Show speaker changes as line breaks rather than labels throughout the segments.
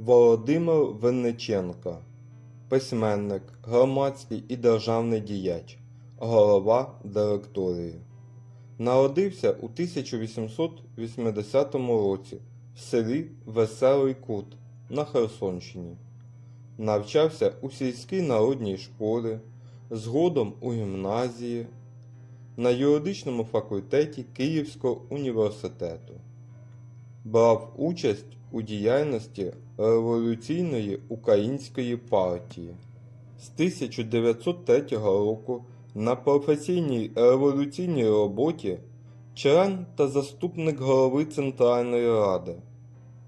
Володимир Винниченко, письменник, громадський і державний діяч, голова директорії. Народився у 1880 році в селі Веселий Кут на Херсонщині. Навчався у сільській народній школі, згодом у гімназії, на юридичному факультеті Київського університету. Брав участь у діяльності революційної української партії. З 1903 року на професійній революційній роботі член та заступник голови Центральної Ради,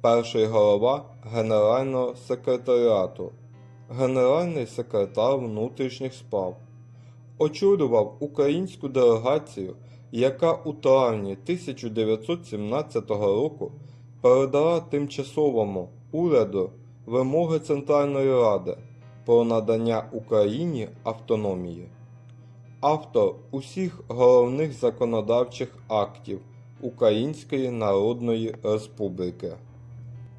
перший голова Генерального секретаріату, генеральний секретар внутрішніх справ. Очолював українську делегацію, яка у травні 1917 року передала тимчасовому уряду вимоги Центральної Ради про надання Україні автономії. Автор усіх головних законодавчих актів Української Народної Республіки.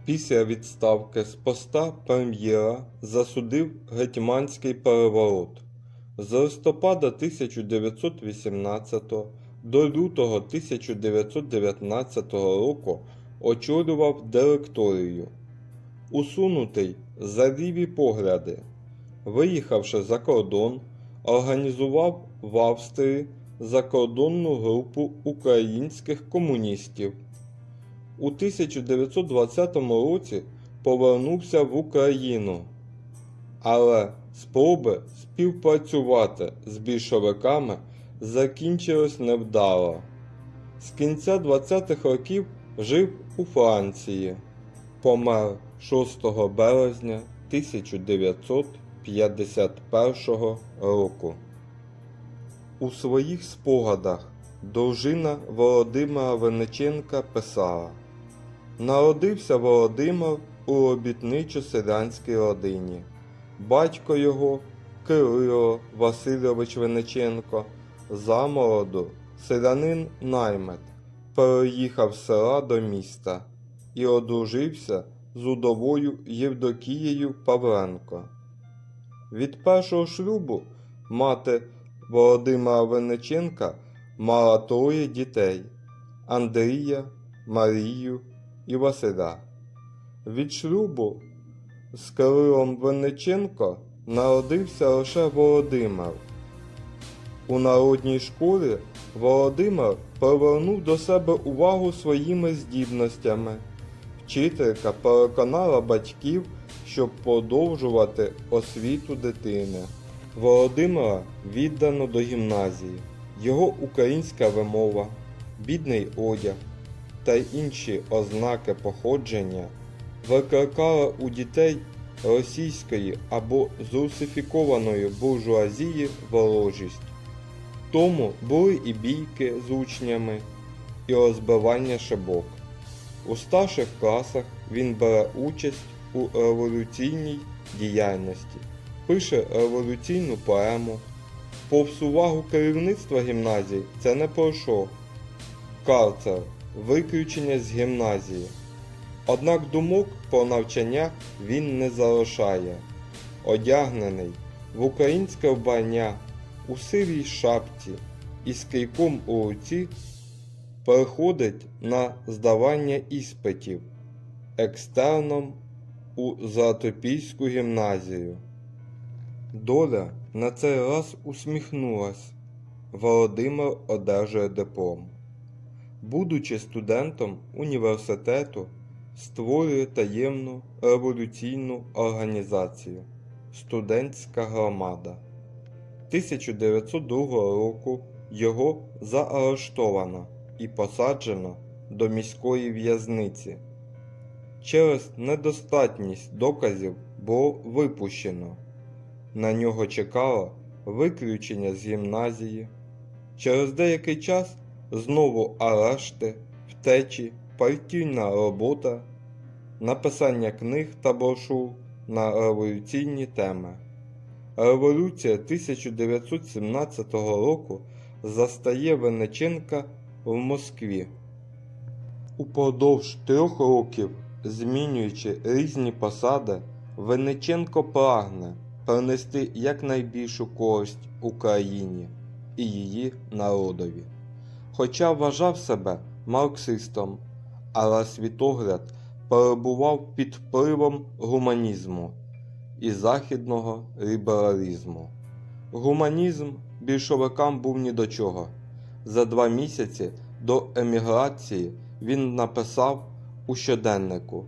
Після відставки з поста прем'єра засудив гетьманський переворот. З листопада 1918 до лютого 1919 року очолював директорію. Усунутий за ліві погляди, виїхавши за кордон, організував в Австрії закордонну групу українських комуністів. У 1920 році повернувся в Україну, але спроби співпрацювати з більшовиками закінчились невдало. З кінця 20-х років жив у Франції, помер 6 березня 1951 року. У своїх спогадах дружина Володимира Вениченка писала: Народився Володимир у робітничо-селянській родині. Батько його Кирило Васильович Вениченко, замолоду селянин наймет, переїхав з села до міста і одружився з удовою Євдокією Павленко. Від першого шлюбу мати Володимира Винниченка мала троє дітей Андрія, Марію і Василя. Від шлюбу з Кирилом Винниченко народився лише Володимир. У народній школі Володимир привернув до себе увагу своїми здібностями. Вчителька переконала батьків, щоб продовжувати освіту дитини. Володимира віддано до гімназії. Його українська вимова, бідний одяг та інші ознаки походження викликали у дітей російської або зрусифікованої буржуазії ворожість. Тому були і бійки з учнями, і розбивання шибок. У старших класах він бере участь у революційній діяльності, пише революційну поему. Повз увагу керівництва гімназії це не пройшло. Карцер виключення з гімназії. Однак думок про навчання він не залишає. Одягнений в українське вбрання у сивій шапці і з кийком у руці переходить на здавання іспитів екстерном у Золотопільську гімназію. Доля на цей раз усміхнулась. Володимир одержує диплом. Будучи студентом університету, створює таємну революційну організацію Студентська громада. 1902 року його заарештовано і посаджено до міської в'язниці. Через недостатність доказів було випущено. На нього чекало виключення з гімназії. Через деякий час знову арешти, втечі, партійна робота, написання книг та брошур на революційні теми. Революція 1917 року застає Венеченка в Москві. Упродовж трьох років Змінюючи різні посади, Винниченко прагне принести якнайбільшу користь Україні і її народові. Хоча вважав себе марксистом, але світогляд перебував під впливом гуманізму і західного лібералізму. Гуманізм більшовикам був ні до чого. За два місяці до еміграції він написав у щоденнику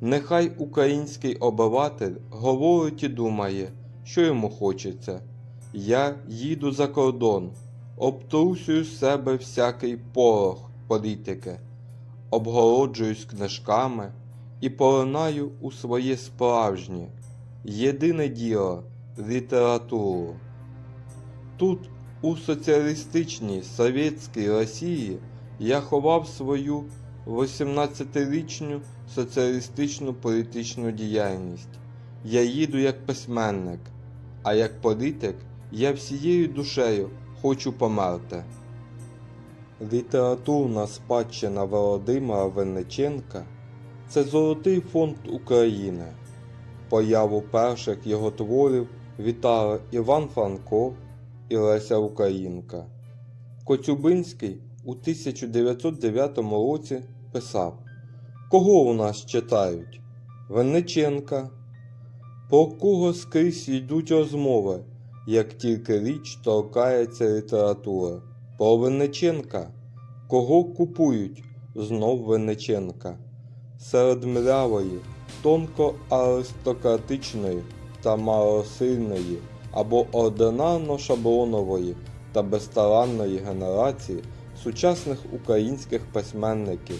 Нехай український обиватель говорить і думає, що йому хочеться. Я їду за кордон, обтрусюю з себе всякий порох політики, обгороджуюсь книжками і поринаю у своє справжнє, єдине діло літературу. Тут, у соціалістичній совєтській Росії, я ховав свою 18-річну соціалістичну політичну діяльність. Я їду як письменник, а як політик я всією душею хочу померти. Літературна спадщина Володимира Винниченка це золотий фонд України. Появу перших його творів вітали Іван Франко і Леся Українка. Коцюбинський у 1909 році писав Кого у нас читають? Винниченка. Про кого скрізь йдуть розмови, як тільки річ торкається літератури? Про Винниченка. Кого купують? Знов Винниченка. Серед млявої, тонко аристократичної та малосильної або ординарно шаблонової та безталанної генерації сучасних українських письменників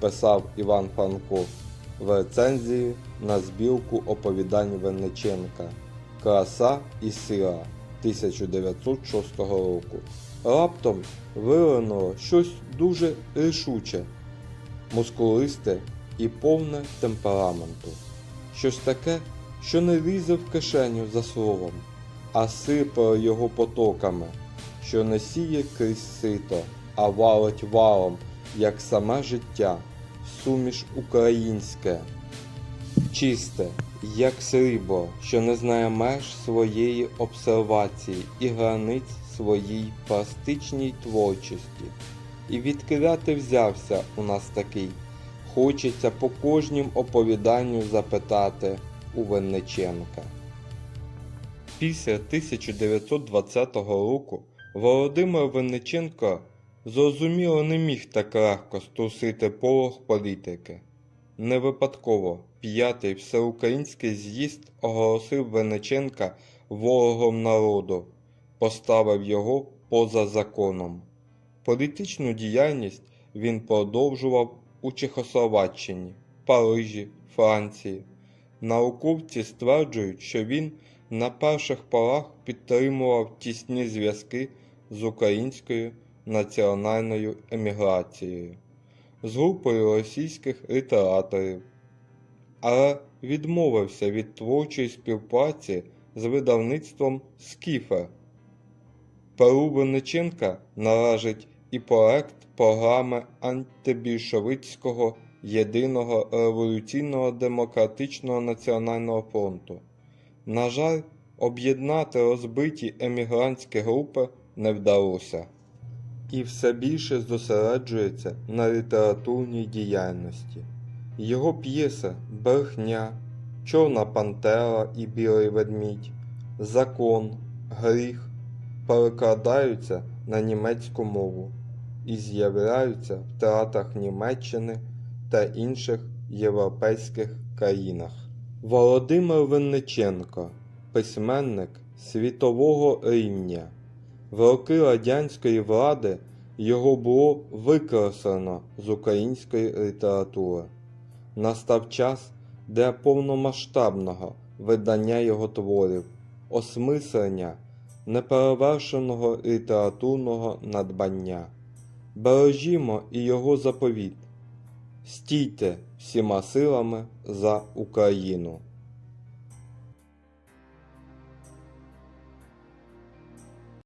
писав Іван Франко в рецензії на збірку оповідань Винниченка Краса і сила 1906 року. Раптом виринуло щось дуже рішуче, мускулисте і повне темпераменту. Щось таке, що не лізе в кишеню за словом, а сипає його потоками, що не сіє крізь сито, а валить валом, як саме життя, суміш українське, чисте, як срібло, що не знає меж своєї обсервації і границь своїй пластичній творчості. І відкида ти взявся у нас такий. Хочеться по кожнім оповіданню запитати у Винниченка. Після 1920 року Володимир Винниченко зрозуміло не міг так легко струсити порох політики. Не випадково п'ятий всеукраїнський з'їзд оголосив Винниченка ворогом народу, поставив його поза законом. Політичну діяльність він продовжував у Чехословаччині, Парижі, Франції. Науковці стверджують, що він на перших порах підтримував тісні зв'язки з українською національною еміграцією, з групою російських літераторів, але відмовився від творчої співпраці з видавництвом Скіфер. Перу Винниченка належить і проект програми антибільшовицького єдиного революційного демократичного національного фронту. На жаль, об'єднати розбиті емігрантські групи не вдалося. І все більше зосереджується на літературній діяльності. Його п'єси Брехня, Чорна Пантера і Білий ведмідь, Закон, Гріх перекладаються на німецьку мову і з'являються в театрах Німеччини та інших європейських країнах. Володимир Винниченко, письменник світового рівня. В роки радянської влади його було викреслено з української літератури. Настав час для повномасштабного видання його творів, осмислення неперевершеного літературного надбання. Бережімо і його заповіт. Стійте всіма силами за Україну.